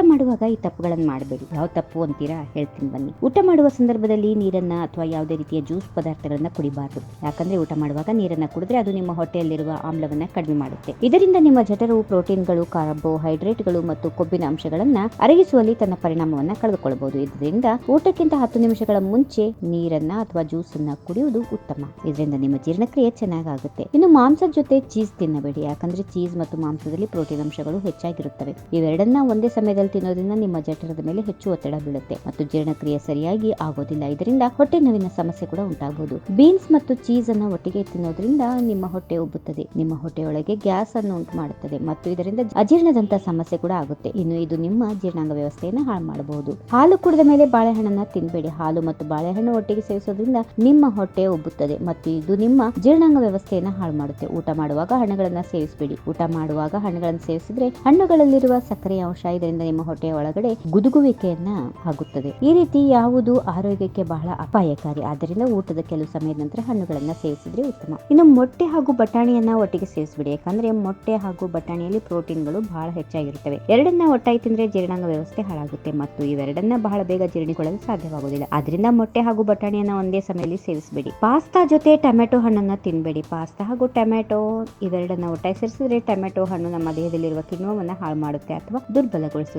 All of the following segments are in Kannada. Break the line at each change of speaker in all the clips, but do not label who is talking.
ಮಾಡುವಾಗ ಈ ತಪ್ಪುಗಳನ್ನು ಮಾಡಬೇಡಿ. ಯಾವ ತಪ್ಪು ಅಂತೀರಾ? ಹೇಳ್ತೀನಿ ಬನ್ನಿ. ಊಟ ಮಾಡುವ ಸಂದರ್ಭದಲ್ಲಿ ನೀರನ್ನ ಅಥವಾ ಯಾವುದೇ ರೀತಿಯ ಜ್ಯೂಸ್ ಪದಾರ್ಥಗಳನ್ನ ಕುಡಿಬಾರದು. ಯಾಕಂದ್ರೆ ಊಟ ಮಾಡುವಾಗ ನೀರನ್ನ ಕುಡಿದ್ರೆ ಅದು ನಿಮ್ಮ ಹೊಟ್ಟೆಯಲ್ಲಿರುವ ಆಮ್ಲವನ್ನ ಕಡಿಮೆ ಮಾಡುತ್ತೆ. ಇದರಿಂದ ನಿಮ್ಮ ಜಠರವು ಪ್ರೋಟೀನ್ಗಳು, ಕಾರ್ಬೋಹೈಡ್ರೇಟ್ಗಳು ಮತ್ತು ಕೊಬ್ಬಿನ ಅಂಶಗಳನ್ನ ಅರಗಿಸುವಲ್ಲಿ ತನ್ನ ಪರಿಣಾಮವನ್ನ ಕಳೆದುಕೊಳ್ಳಬಹುದು ಇದರಿಂದ ಊಟಕ್ಕಿಂತ ಹತ್ತು ನಿಮಿಷಗಳ ಮುಂಚೆ ನೀರನ್ನ ಅಥವಾ ಜ್ಯೂಸ್ ಅನ್ನ ಕುಡಿಯುವುದು ಉತ್ತಮ. ಇದರಿಂದ ನಿಮ್ಮ ಜೀರ್ಣಕ್ರಿಯೆ ಚೆನ್ನಾಗಾಗುತ್ತೆ. ಇನ್ನು ಮಾಂಸದ ಜೊತೆ ಚೀಸ್ ತಿನ್ನಬೇಡಿ. ಯಾಕಂದ್ರೆ ಚೀಸ್ ಮತ್ತು ಮಾಂಸದಲ್ಲಿ ಪ್ರೋಟೀನ್ ಅಂಶಗಳು ಹೆಚ್ಚಾಗಿರುತ್ತವೆ. ಇವೆರಡನ್ನ ಒಂದೇ ಸಮಯದಲ್ಲಿ ತಿನ್ನೋದ್ರಿಂದ ನಿಮ್ಮ ಜಠರದ ಮೇಲೆ ಹೆಚ್ಚು ಒತ್ತಡ ಬೀಳುತ್ತೆ ಮತ್ತು ಜೀರ್ಣಕ್ರಿಯೆ ಸರಿಯಾಗಿ ಆಗೋದಿಲ್ಲ. ಇದರಿಂದ ಹೊಟ್ಟೆ ನೋವಿನ ಸಮಸ್ಯೆ ಕೂಡ ಉಂಟಾಗಬಹುದು ಬೀನ್ಸ್ ಮತ್ತು ಚೀಸ್ ಅನ್ನ ಒಟ್ಟಿಗೆ ತಿನ್ನೋದ್ರಿಂದ ನಿಮ್ಮ ಹೊಟ್ಟೆ ಉಬ್ಬುತ್ತದೆ. ನಿಮ್ಮ ಹೊಟ್ಟೆಯೊಳಗೆ ಗ್ಯಾಸ್ ಅನ್ನು ಉಂಟು ಮಾಡುತ್ತದೆ ಮತ್ತು ಇದರಿಂದ ಅಜೀರ್ಣದಂತ ಸಮಸ್ಯೆ ಕೂಡ ಆಗುತ್ತೆ. ಇನ್ನು ಇದು ನಿಮ್ಮ ಜೀರ್ಣಾಂಗ ವ್ಯವಸ್ಥೆಯನ್ನು ಹಾಳು ಮಾಡಬಹುದು. ಹಾಲು ಕುಡಿದ ಮೇಲೆ ಬಾಳೆಹಣ್ಣನ್ನ ತಿನ್ನಬೇಡಿ ಹಾಲು ಮತ್ತು ಬಾಳೆಹಣ್ಣು ಒಟ್ಟಿಗೆ ಸೇವಿಸೋದ್ರಿಂದ ನಿಮ್ಮ ಹೊಟ್ಟೆ ಉಬ್ಬುತ್ತದೆ ಮತ್ತು ಇದು ನಿಮ್ಮ ಜೀರ್ಣಾಂಗ ವ್ಯವಸ್ಥೆಯನ್ನು ಹಾಳು ಮಾಡುತ್ತೆ. ಊಟ ಮಾಡುವಾಗ ಹಣ್ಣುಗಳನ್ನ ಸೇವಿಸಬೇಡಿ. ಊಟ ಮಾಡುವಾಗ ಹಣ್ಣುಗಳನ್ನು ಸೇವಿಸಿದ್ರೆ ಹಣ್ಣುಗಳಲ್ಲಿರುವ ಸಕ್ಕರೆಯ ಅಂಶ ಇದರಿಂದ ನಿಮ್ಮ ಹೊಟ್ಟೆಯ ಒಳಗಡೆ ಗುದುಗುವಿಕೆಯನ್ನ ಆಗುತ್ತದೆ. ಈ ರೀತಿ ಯಾವುದು ಆರೋಗ್ಯಕ್ಕೆ ಬಹಳ ಅಪಾಯಕಾರಿ. ಆದ್ದರಿಂದ ಊಟದ ಕೆಲವು ಸಮಯದ ನಂತರ ಹಣ್ಣುಗಳನ್ನ ಸೇವಿಸಿದ್ರೆ ಉತ್ತಮ. ಇನ್ನು ಮೊಟ್ಟೆ ಹಾಗೂ ಬಟಾಣಿಯನ್ನ ಒಟ್ಟಿಗೆ ಸೇವಿಸಿಬಿಡಿ. ಯಾಕಂದ್ರೆ ಮೊಟ್ಟೆ ಹಾಗೂ ಬಟಾಣಿಯಲ್ಲಿ ಪ್ರೋಟೀನ್ಗಳು ಬಹಳ ಹೆಚ್ಚಾಗಿರುತ್ತವೆ. ಎರಡನ್ನ ಒಟ್ಟಾಗಿ ತಿಂದ್ರೆ ಜೀರ್ಣಾಂಗ ವ್ಯವಸ್ಥೆ ಹಾಳಾಗುತ್ತೆ ಮತ್ತು ಇವೆರಡನ್ನ ಬಹಳ ಬೇಗ ಜೀರ್ಣಿಕೊಳ್ಳಲು ಸಾಧ್ಯವಾಗುವುದಿಲ್ಲ. ಆದ್ರಿಂದ ಮೊಟ್ಟೆ ಹಾಗೂ ಬಟಾಣಿಯನ್ನ ಒಂದೇ ಸಮಯದಲ್ಲಿ ಸೇವಿಸಬೇಡಿ. ಪಾಸ್ತಾ ಜೊತೆ ಟೊಮೆಟೊ ಹಣ್ಣನ್ನ ತಿನ್ಬೇಡಿ. ಪಾಸ್ತಾ ಹಾಗೂ ಟೊಮೆಟೊ ಇವೆರಡನ್ನ ಒಟ್ಟಾಗಿ ಸೇರಿಸಿದ್ರೆ ಟೊಮೆಟೊ ಹಣ್ಣು ನಮ್ಮ ದೇಹದಲ್ಲಿರುವ ಕಿಣ್ವವನ್ನ ಹಾಳು ಮಾಡುತ್ತೆ ಅಥವಾ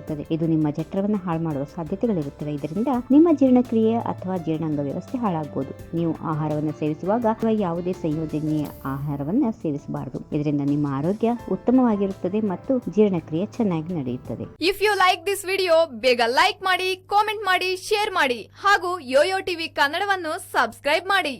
ದುರ್ಬಲಗೊಳಿಸುತ್ತದೆ ಇದು ನಿಮ್ಮ ಜಠರವನ್ನು ಹಾಳು ಮಾಡುವ ಸಾಧ್ಯತೆಗಳಿರುತ್ತವೆ. ಇದರಿಂದ ನಿಮ್ಮ ಜೀರ್ಣಕ್ರಿಯೆ ಅಥವಾ ಜೀರ್ಣಾಂಗ ವ್ಯವಸ್ಥೆ ಹಾಳಾಗಬಹುದು. ನೀವು ಆಹಾರವನ್ನು ಸೇವಿಸುವಾಗ ಅಥವಾ ಯಾವುದೇ ಸಂಯೋಜನೆಯ ಆಹಾರವನ್ನು ಸೇವಿಸಬಾರದು. ಇದರಿಂದ ನಿಮ್ಮ ಆರೋಗ್ಯ ಉತ್ತಮವಾಗಿರುತ್ತದೆ ಮತ್ತು ಜೀರ್ಣಕ್ರಿಯೆ ಚೆನ್ನಾಗಿ ನಡೆಯುತ್ತದೆ.
If you like this video ಬೇಗ ಲೈಕ್ ಮಾಡಿ ಕಾಮೆಂಟ್ ಮಾಡಿ ಶೇರ್ ಮಾಡಿ ಹಾಗೂ ಯೋಯೋ ಟಿವಿ ಕನ್ನಡವನ್ನು ಸಬ್ಸ್ಕ್ರೈಬ್ ಮಾಡಿ.